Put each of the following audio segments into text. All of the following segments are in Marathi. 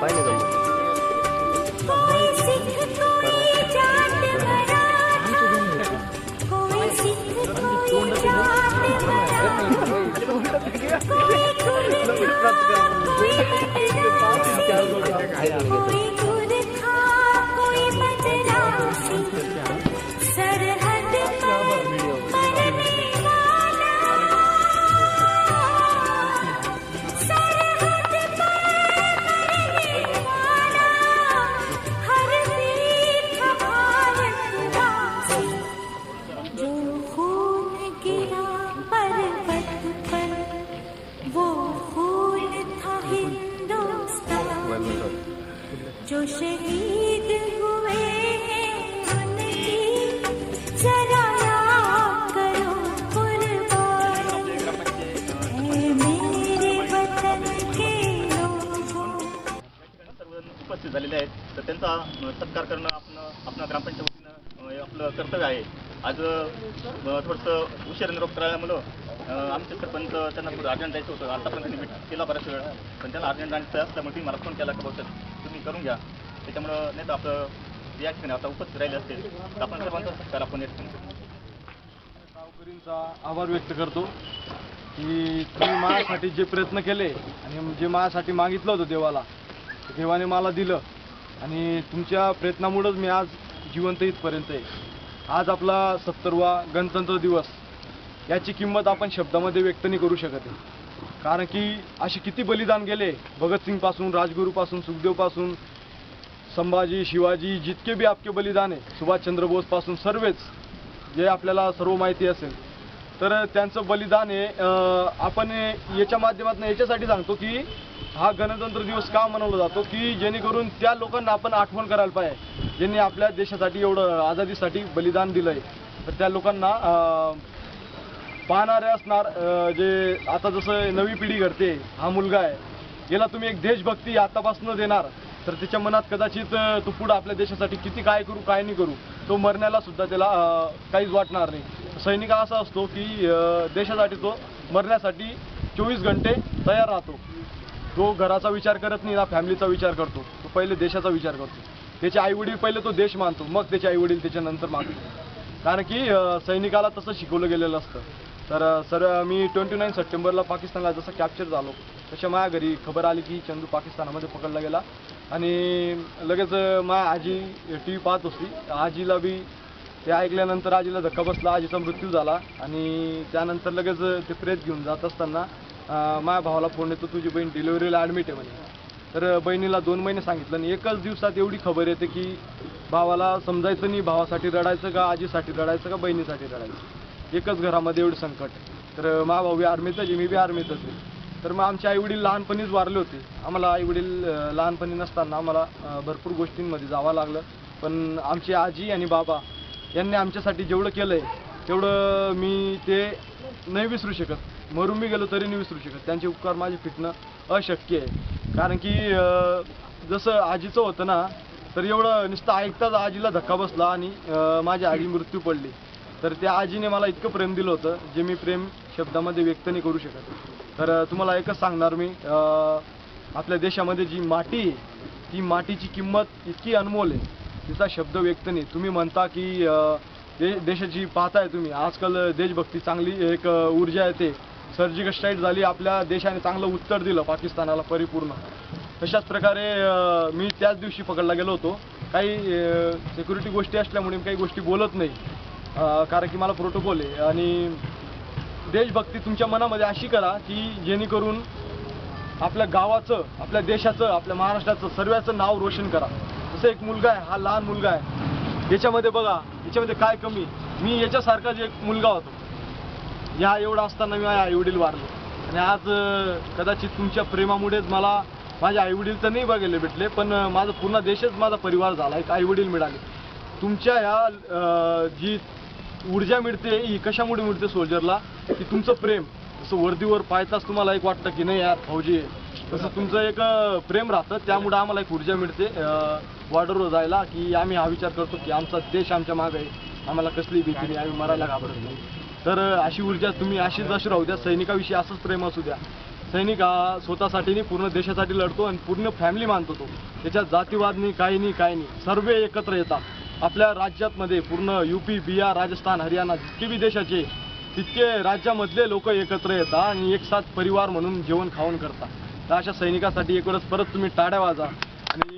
पाहिलं का कोई जो शहीद हुए हैं उनकी जरा याद करो कुर्बान मेरे वतन के सर्वजण उपस्थित झालेले आहेत. तर त्यांचा सत्कार करणं आपण आपल्या ग्रामपंचायत वतीनं आपलं कर्तव्य आहे. आज थोडंसं उशीर निरोप करायला अ, आमचे सरपंच त्यांना थोडं अर्जंट जायचं होतं. आतापर्यंत मी भेट केला बऱ्याच वेळा. पण त्याला अर्जंट जायचं असल्यामुळे मला फोन केला का बहुतेक? करून घ्या. त्याच्यामुळं नाही तर आपलं या ठिकाणी आता उपस्थित राहिले असेल तर आपण सर्वांचा सत्कार आपण या ठिकाणी गावकरींचा आभार व्यक्त करतो की तुम्ही माझ्यासाठी जे प्रयत्न केले आणि जे माझ्यासाठी मागितलं होतं देवाला देवाने मला दिलं. आणि तुमच्या प्रयत्नामुळंच मी आज जिवंत इथपर्यंत आहे. आज आपला सत्तरवा गणतंत्र दिवस याची किंमत आपण शब्दामध्ये व्यक्त नाही करू शकत आहे. कारण की असे किती बलिदान गेले. भगतसिंगपासून राजगुरूपासून सुखदेवपासून संभाजी शिवाजी जितके बी आपके बलिदान आहे सुभाषचंद्र बोसपासून सर्वच जे आपल्याला सर्व माहिती असेल. तर त्यांचं बलिदान हे आपण याच्या माध्यमातून याच्यासाठी सांगतो की हा गणतंत्र दिवस का मनवला जातो? की जेणेकरून त्या लोकांना आपण आठवण करायला पाहिजे. ज्यांनी आपल्या देशासाठी एवढं आझादीसाठी बलिदान दिलं आहे तर त्या लोकांना पाहणाऱ्या पाहणारे असणार जे आता जसं नवी पिढी घडते हा मुलगा आहे याला तुम्ही एक देशभक्ती आतापासून देणार तर त्याच्या मनात कदाचित तो पुढं आपल्या देशासाठी किती काय करू काय नाही करू तो मरण्याला सुद्धा त्याला काहीच वाटणार नाही. सैनिक हा असा असतो की देशासाठी तो मरण्यासाठी चोवीस घंटे तयार राहतो. तो घराचा विचार करत नाही ना फॅमिलीचा विचार करतो तो पहिले देशाचा विचार करतो. त्याचे आईवडील पहिले तो देश मानतो मग त्याचे आईवडील त्याच्यानंतर मानतो कारण की सैनिकाला तसं शिकवलं गेलेलं असतं. तर सर मी ट्वेंटी नाईन सप्टेंबरला पाकिस्तानला जसं कॅप्चर झालो तशा माझ्या घरी खबर आली की चंदू पाकिस्तानामध्ये पकडला गेला. आणि लगेच माझ्या आजी टी व्ही पाहत होती. आजीला बी ते ऐकल्यानंतर आजीला धक्का बसला आजीचा मृत्यू झाला. आणि त्यानंतर लगेच ते प्रेत घेऊन जात असताना माझ्या भावाला फोन येतो तुझी बहीण डिलिव्हरीला ॲडमिट आहे म्हणे. तर बहिणीला दोन महिने सांगितलं आणि एकच दिवसात एवढी खबर येते की भावाला समजायचं नाही भावासाठी रडायचं का आजीसाठी रडायचं का बहिणीसाठी रडायचं? एकच घरामध्ये एवढं संकट. तर मा भाऊ बी आर्मीतच आहे मी बी आर्मीतच आहे. तर मग आमचे आईवडील लहानपणीच वारले होते. आम्हाला आईवडील लहानपणी नसताना आम्हाला भरपूर गोष्टींमध्ये जावं लागलं. पण आमची आजी आणि बाबा यांनी आमच्यासाठी जेवढं केलं आहे तेवढं मी ते नाही विसरू शकत. मरून मी गेलो तरी नाही विसरू शकत. त्यांचे उपकार माझे फिटणं अशक्य आहे. कारण की जसं आजीचं होतं ना तर एवढं नुसतं ऐकताच आजीला धक्का बसला आणि माझी आजी मृत्यू पडली. तर त्या आजीने मला इतकं प्रेम दिलं होतं जे मी प्रेम शब्दामध्ये व्यक्त नाही करू शकत. तर तुम्हाला एकच सांगणार मी आपल्या देशामध्ये जी माती आहे ती मातीची किंमत इतकी अनमोल आहे तिचा शब्द व्यक्त नाही. तुम्ही म्हणता की दे देशाची पाहताय तुम्ही. आजकाल देशभक्ती चांगली एक ऊर्जा येते सर्जिकल स्ट्राईक झाली आपल्या देशाने चांगलं उत्तर दिलं पाकिस्तानाला परिपूर्ण. तशाच प्रकारे मी त्याच दिवशी पकडला गेलो होतो. काही सिक्युरिटी गोष्टी असल्यामुळे मी काही गोष्टी बोलत नाही. कारण की मला प्रोटोकॉल आहे. आणि देशभक्ती तुमच्या मनामध्ये अशी करा की जेणेकरून आपल्या गावाचं आपल्या देशाचं आपल्या महाराष्ट्राचं सर्वांचं नाव रोशन करा. जसं एक मुलगा आहे हा लहान मुलगा आहे. याच्यामध्ये बघा याच्यामध्ये काय कमी? मी याच्यासारखाच एक मुलगा होतो. या एवढा असताना मी आई आईवडील वारले. आणि आज कदाचित तुमच्या प्रेमामुळेच मला माझे आईवडील तर नाही बघायला भेटले पण माझा पूर्ण देशच माझा परिवार झाला. एक आईवडील मिळाले. तुमच्या ह्या जी ऊर्जा मिळते ही कशामुळे मिळते सोल्जरला की तुमचं प्रेम. जसं वर्दीवर पाहताच तुम्हाला एक वाटतं की नाही यार फौजी आहे. तसं तुमचं एक प्रेम राहतं. त्यामुळे आम्हाला एक ऊर्जा मिळते. बॉर्डरवर जायला की आम्ही हा विचार करतो की आमचा देश आमच्या मागे आहे. आम्हाला कसली भीती नाही. आम्ही मरायला घाबरत नाही. तर अशी ऊर्जा तुम्ही अशीच अशी राहू द्या. सैनिकाविषयी असंच प्रेम असू द्या. सैनिक हा स्वतःसाठी नाही पूर्ण देशासाठी लढतो आणि पूर्ण फॅमिली मानतो तो. त्याच्यात जातीवाद नाही काही नाही काही नाही. सर्व एकत्र येतात. आपल्या राज्यातमध्ये पूर्ण यूपी बिहार राजस्थान हरियाणा जितके बी देशाचे तितके राज्यामधले लोक एकत्र येतात आणि एक साथ परिवार म्हणून जेवण खावण करतात. तर अशा सैनिकासाठी एक वेळेस परत तुम्ही टाळ्या वाजा. आणि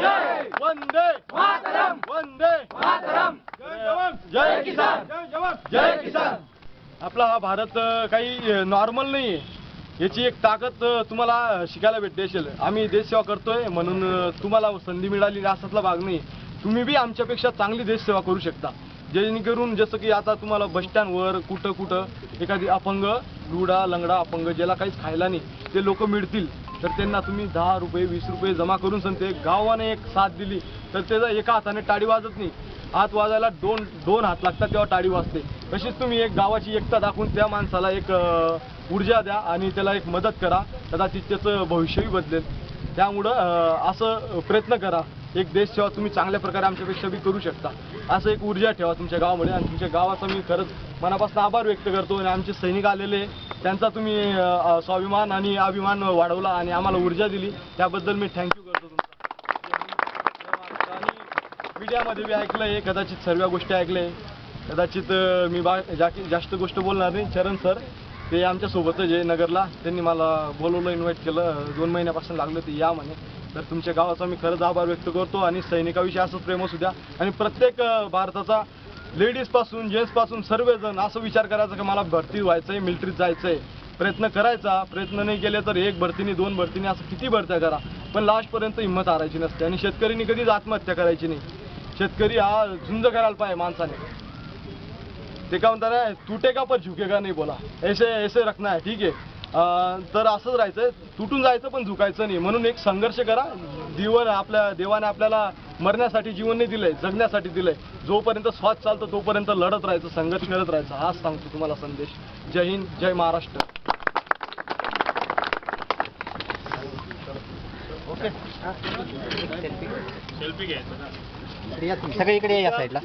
जय वंदे मातरम! वंदे मातरम! जय जवान! जय किसान! जय जवान! जय किसान! आपला हा भारत काही नॉर्मल नाही आहे. याची एक ताकद तुम्हाला शिकायला भेटते असेल आम्ही देशसेवा करतोय म्हणून तुम्हाला संधी मिळाली असातला भाग नाही. तुम्ही बी आमच्यापेक्षा चांगली देशसेवा करू शकता. जेणेकरून जसं की आता तुम्हाला बस स्टँडवर कुठं कुठं एखादी अपंग लुडा लंगडा अपंग ज्याला काहीच खायला नाही ते लोक मिळतील. तर त्यांना तुम्ही दहा रुपये वीस रुपये जमा करून सांगते गावाने एक साथ दिली तर त्याचा एका हाताने टाळी वाजत नाही. हात वाजायला दोन दोन हात लागतात तेव्हा टाळी वाजते. तशीच तुम्ही एक गावाची एकता दाखवून त्या माणसाला एक ऊर्जा द्या आणि त्याला एक मदत करा. कदाचित त्याचं भविष्यही बदलेल. त्यामुळं असं प्रयत्न करा. एक देश सेवा तुम्ही चांगल्या प्रकारे आमच्यापेक्षा बी करू शकता. असं एक ऊर्जा ठेवा तुमच्या गावामध्ये आणि तुमच्या गावाचा मी खरंच मनापासून आभार व्यक्त करतो आणि आमचे सैनिक आलेले त्यांचा तुम्ही स्वाभिमान आणि अभिमान वाढवला आणि आम्हाला ऊर्जा दिली. त्याबद्दल मी थँक्यू करतो तुमचा. आणि मीडियामध्ये ऐकलं आहे कदाचित सर्व गोष्टी ऐकले कदाचित मी बा जा- जास्त गोष्ट बोलणार नाही. चरण सर ते आमच्यासोबतच आहे नगरला त्यांनी मला बोलवलं इन्व्हाइट केलं. दोन महिन्यापासून लागलं ते या म्हणे. तर तुमच्या गावाचा मी खरंच आभार व्यक्त करतो आणि सैनिकाविषयी असंच प्रेम असू द्या. आणि प्रत्येक भारताचा लेडीजपासून जेन्ट्सपासून सर्वजण असं विचार करायचा की मला भरती व्हायचं आहे मिलिटरीत आहे प्रयत्न करायचा. प्रयत्न नाही केले तर एक भरतीने दोन भरतीने असं किती भरत्या करा. पण लास्टपर्यंत हिंमत हारायची नसते. आणि शेतकरीने कधीच आत्महत्या करायची नाही. शेतकरी हा झुंज करायला पाहिजे माणसाने. ते काय म्हणतात ना, तुटेगा पर झुकेगा नाही बोला. ऐसे ऐसे रखना है ठीक आहे. अं, तर असंच राहायचं तुटून जायचं पण झुकायचं नाही. म्हणून एक संघर्ष करा. जीवन आपल्या देवाने आपल्याला मरण्यासाठी जीवन नाही दिलंय जगण्यासाठी दिलंय. जोपर्यंत श्वास चालतो तोपर्यंत लढत राहायचं संघर्ष करत राहायचं. हाच सांगतो तुम्हाला संदेश. जय हिंद जय महाराष्ट्र. सेल्फी घ्यायचं सगळे इकडे या साईडला.